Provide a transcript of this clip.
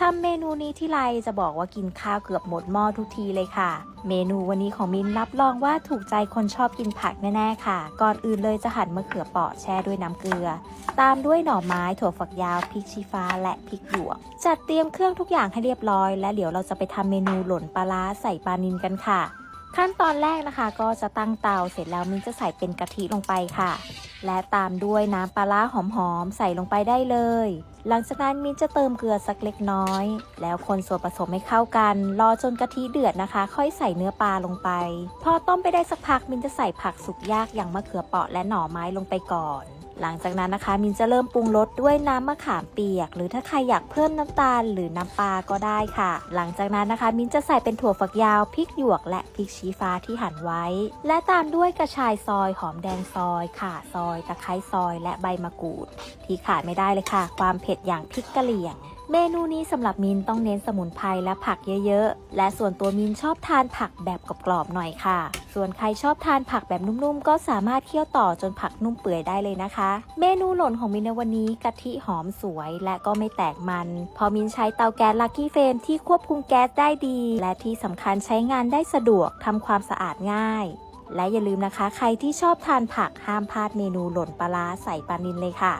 ทำเมนูนี้ที่ไรจะบอกว่ากินข้าวเกือบหมดหม้อทุกทีเลยค่ะ เมนูวันนี้ของมินรับรองว่าถูกใจคนชอบกินผักแน่ๆค่ะ ก่อนอื่นเลยจะหั่นมะเขือเปราะแช่ด้วยน้ำเกลือ ตามด้วยหน่อไม้ถั่วฝักยาวพริกชี้ฟ้าและพริกหยวก จัดเตรียมเครื่องทุกอย่างให้เรียบร้อย และเดี๋ยวเราจะไปทำเมนูหล่นปลาร้าใส่ปลานินกันค่ะ ขั้นตอนแรกนะคะ ก็จะตั้งเตาเสร็จแล้วมินจะใส่เป็นกะทิลงไปค่ะ และตามด้วยน้ำปลาร้าหอมๆใส่ลงไปได้เลย หลังจากนั้นมินจะเติมเกลือสักเล็กน้อย แล้วคนส่วนผสมให้เข้ากัน รอจนกะทิเดือดนะคะ ค่อยใส่เนื้อปลาลงไป พอต้มไปได้สักพักมินจะใส่ผักสุกยากอย่างมะเขือเปราะและหน่อไม้ลงไปก่อน หลังจากนั้นนะคะ มินจะเริ่มปรุงรสด้วยน้ำมะขามเปียก หรือถ้าใครอยากเพิ่มน้ำตาลหรือน้ำปลาก็ได้ค่ะ หลังจากนั้นนะคะ มินจะใส่เป็นถั่วฝักยาวพริกหยวกและพริกชี้ฟ้าที่หั่นไว้ และตามด้วยกระชายซอยหอมแดงซอยข่าซอย ตะไคร้ซอย และใบมะกรูด ที่ขาดไม่ได้เลยค่ะ ความเผ็ดอย่างพริกกะเหรี่ยง เมนูนี้สำหรับมินต้องเน้นสมุนไพรและผักเยอะๆ และส่วนตัวมินชอบทานผักแบบกรอบๆหน่อยค่ะ ส่วนใครชอบทานผักแบบนุ่มๆ ก็สามารถเคี่ยวต่อจนผักนุ่มเปื่อยได้เลยนะคะ เมนูหล่นของมินในวันนี้กะทิหอมสวยและก็ไม่แตกมัน พอมินใช้เตาแก๊สลักกี้เฟมที่ควบคุมแก๊สได้ดี และที่สำคัญใช้งานได้สะดวกทำความสะอาดง่ายและอย่าลืมนะคะ ใครที่ชอบทานผักห้ามพลาดเมนูหล่นปลาร้าใส่ปลานินเลยค่ะ